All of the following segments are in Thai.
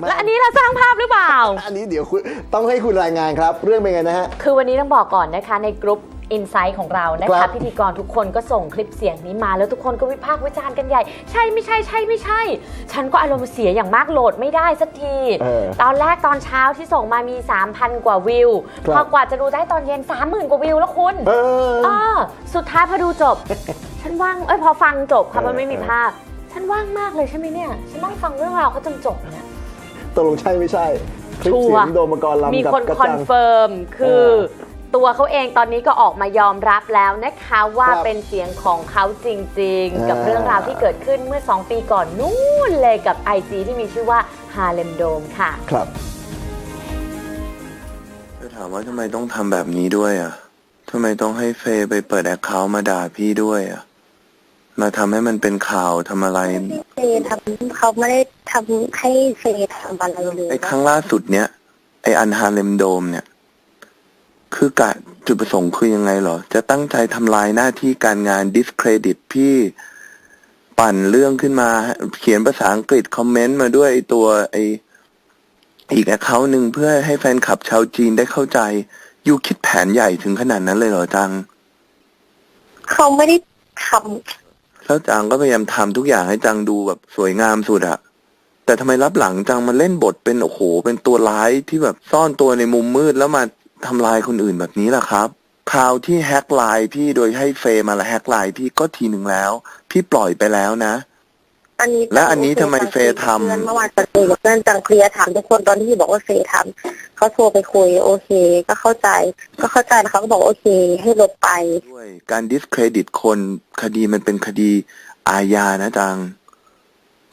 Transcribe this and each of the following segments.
ไม่และอันนี้เราสร้างภาพหรือเปล่า อันนี้เดี๋ยวคุณต้องให้คุณรายงานครับ เรื่องเป็นไงนะฮะ คือวันนี้ต้องบอกก่อนนะคะในกลุ่ม Insight ของเรานะครัคะบ พิธีกรทุกคนก็ส่งคลิปเสียงนี้มา แล้วทุกคนก็วิพากษ์วิจารณ์กันใหญ่ ใช่ไม่ใช่ใช่ไม่ใช่ ฉันก็อารมณ์เสียอย่างมากโหลดไม่ได้สักที เออตอนแรกตอนเช้าที่ส่งมามี 3,000 กว่าวิว ครับ พอกว่าจะดูได้ตอนเย็น 30,000 กว่าวิวแล้วคุณ เออ เออสุดท้ายพอดูจบ ฉันว่างเอ้ยพอฟังจบค่ะเออมันไม่มีภาพ ฉันว่างมากเลยใช่ไหมเนี่ย ฉันนั่งฟังเรื่องราวเขาจนจบเนี่ย ตกลงใช่ไม่ใช่คลิปชัเสีวยร์งโดมมังกรลำมีกับคนกระคอนจัง เฟิร์มคือเออตัวเขาเองตอนนี้ก็ออกมายอมรับแล้วนะคะว่าครับเป็นเสียงของเขาจริงๆ กับอ่า เรื่องราวที่เกิดขึ้นเมื่อ 2 ปีก่อนนู่นเลยกับ IG ที่มีชื่อว่า Harlem Dome ค่ะ ครับ จะถามว่าทำไมต้องทำแบบนี้ด้วยอะ ทำไมต้องให้เฟย์ไปเปิดแอคเคาท์มาด่าพี่ด้วยอะ มาทำให้มันเป็นข่าวทำอะไรเฟย์ทำเขาไม่ได้ทำให้เฟย์ทำอะไรเลยไอ้ครั้งล่าสุดเนี้ยไอ้อันฮาเลมโดมเนี่ย คือกะจุดประสงค์คือยังไงเหรอ จะตั้งใจทำลายหน้าที่การงาน discredit พี่ปั่นเรื่องขึ้นมา เขียนภาษาอังกฤษคอมเมนต์มาด้วยไอ้ตัวไอ้อีกแอคเคาท์หนึ่งเพื่อให้แฟนคลับชาวจีนได้เข้าใจยูคิดแผนใหญ่ถึงขนาดนั้นเลยเหรอจัง เขาไม่ได้ท แล้วจังก็พยายามทำทุกอย่างให้จังดูแบบสวยงามสุดอะแต่ทำไมรับหลังจังมาเล่นบทเป็นโอ้โห เป็นตัวร้ายที่แบบซ่อนตัวในมุมมืดแล้วมาทำลายคนอื่นแบบนี้ล่ะครับ คราวที่แฮกไลน์พี่โดยให้เฟย์มาละแฮกไลน์พี่ก็ทีหนึ่งแล้ว พี่ปล่อยไปแล้วนะ อันนี้และอันนี้ทำไมเฟย์ทำเพื่อนเมื่อวานจังคุยกับเพื่อนจังเคลียร์ถามทุกคนตอนที่พี่บอกว่าเฟย์ทำเขาโทรไปคุยโอเค ก็เข้าใจ ก็เข้าใจแล้วเขาก็บอกโอเค ให้ลบไปด้วยการ discredit คนคดีมันเป็นคดีอาญานะจัง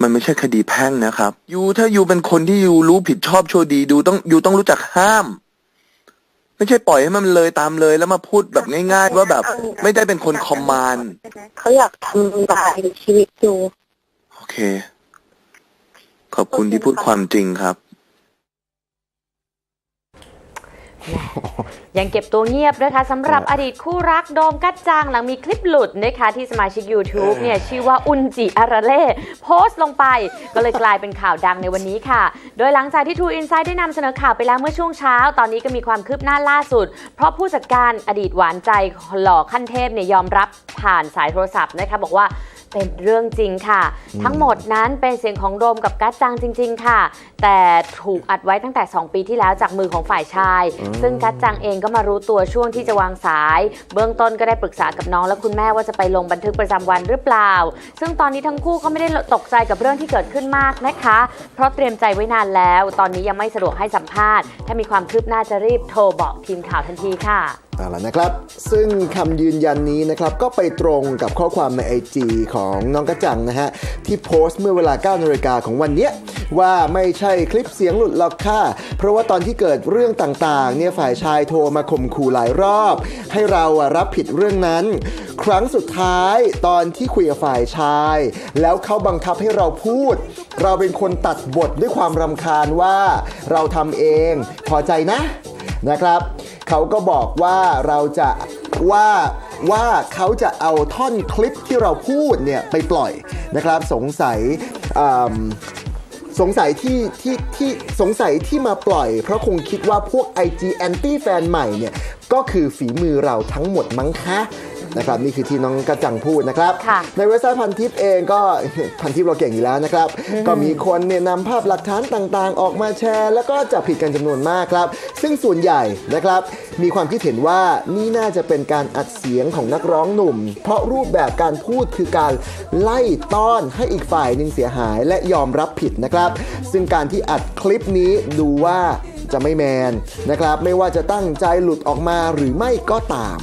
มันไม่ใช่คดีแพ่งนะครับ ยูถ้ายูเป็นคนที่ยูรู้ผิดชอบชั่วดีดูต้องยูต้องรู้จักห้าม ไม่ใช่ปล่อยให้มันเลยตามเลยแล้วมาพูดแบบง่าย ๆ ว่าแบบ ไม่ได้เป็นคนคอมมานด์เขาอยากทำลายชีวิตอยู่โอเค ขอบคุณที่พูดความจริงครับ ยังเก็บตัวเงียบนะคะสำหรับอดีตคู่รักโดมกัจจังหลังมีคลิปหลุดนะคะที่สมาชิก YouTube เนี่ยชื่อว่าอุนจิอาราเล่โพสต์ลงไป ก็เลยกลายเป็นข่าวดังในวันนี้ค่ะ โดยหลังจากที่ True Insight ได้นำเสนอข่าวไปแล้วเมื่อช่วงเช้า ตอนนี้ก็มีความคืบหน้าล่าสุด เพราะผู้จัดการอดีตหวานใจหล่อขั้นเทพเนี่ยยอมรับผ่านสายโทรศัพท์นะคะบอกว่าเป็นเรื่องจริงค่ะ ทั้งหมดนั้นเป็นเสียงของโดมกับกัจจังจริง ๆ ค่ะ แต่ถูกอัดไว้ตั้งแต่ 2 ปีที่แล้วจากมือของฝ่ายชาย ซึ่งกัจจังเองก็มารู้ตัวช่วงที่จะวางสาย เบื้องต้นก็ได้ปรึกษากับน้องและคุณแม่ว่าจะไปลงบันทึกประจำวันหรือเปล่า ซึ่งตอนนี้ทั้งคู่ก็ไม่ได้ตกใจกับเรื่องที่เกิดขึ้นมากนะคะ เพราะเตรียมใจไว้นานแล้ว ตอนนี้ยังไม่สะดวกให้สัมภาษณ์ ถ้ามีความคืบหน้าจะรีบโทรบอกทีมข่าวทันทีค่ะเอาละนะครับ ซึ่งคำยืนยันนี้นะครับ ก็ไปตรงกับข้อความใน IG ของน้องกระจังนะฮะ ที่โพสต์เมื่อเวลา9นาฬิกาของวันนี้ว่าไม่ใช่คลิปเสียงหลุดหรอกค่ะ เพราะว่าตอนที่เกิดเรื่องต่างๆ เนี่ยฝ่ายชายโทรมาข่มขู่หลายรอบ ให้เราอะรับผิดเรื่องนั้น ครั้งสุดท้ายตอนที่คุยกับฝ่ายชาย แล้วเขาบังคับให้เราพูด เราเป็นคนตัดบทด้วยความรำคาญว่าเราทำเองพอใจนะนะครับ เขาก็บอกว่าเราจะว่าว่าเขาจะเอาท่อนคลิปที่เราพูดเนี่ยไปปล่อยนะครับสงสัยสงสัยที่ที่ที่สงสัยที่มาปล่อย เพราะคงคิดว่าพวก IG anti แฟนใหม่เนี่ย ก็คือฝีมือเราทั้งหมดมั้งคะ นะครับนี่คือที่น้องกระจังพูดนะครับ ค่ะในเว็บไซต์พันทิปเองก็ พันทิปเราเก่งอยู่แล้วนะครับ ก็มีคนเนี่ยนำภาพหลักฐานต่างๆ ออกมาแชร์ แล้วก็จับผิดกันจำนวนมากครับ ซึ่งส่วนใหญ่นะครับ มีความคิดเห็นว่านี่น่าจะเป็นการอัดเสียงของนักร้องหนุ่ม เพราะรูปแบบการพูดคือการไล่ต้อนให้อีกฝ่ายหนึ่งเสียหายและยอมรับผิดนะครับ ซึ่งการที่อัดคลิปนี้ดูว่าจะไม่แมนนะครับ ไม่ว่าจะตั้งใจหลุดออกมาหรือไม่ก็ตาม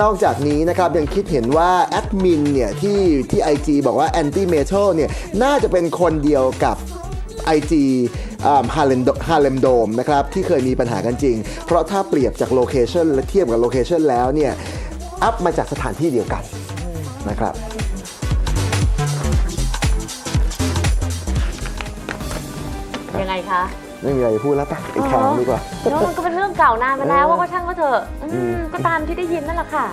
นอกจากนี้นะครับยังคิดเห็นว่าแอดมินเนี่ยที่ที่ IG บอกว่า anti metal เนี่ยน่าจะเป็นคนเดียวกับ IG ฮาเลมฮาเลมโดมนะครับที่เคยมีปัญหากันจริง เพราะถ้าเปรียบจากโลเคชันและเทียบกับโลเคชันแล้วเนี่ยอัพมาจากสถานที่เดียวกันนะครับยังไงคะ ไม่มีอะไรจะพูดแล้วปะอีกครั้งดีกว่าเนอะมันก็เป็นเรื่องเก่านานมาแล้วเออว่าก็ช่างก็เถอะอืมก็ตามที่ได้ยินนั่นแหละค่ะ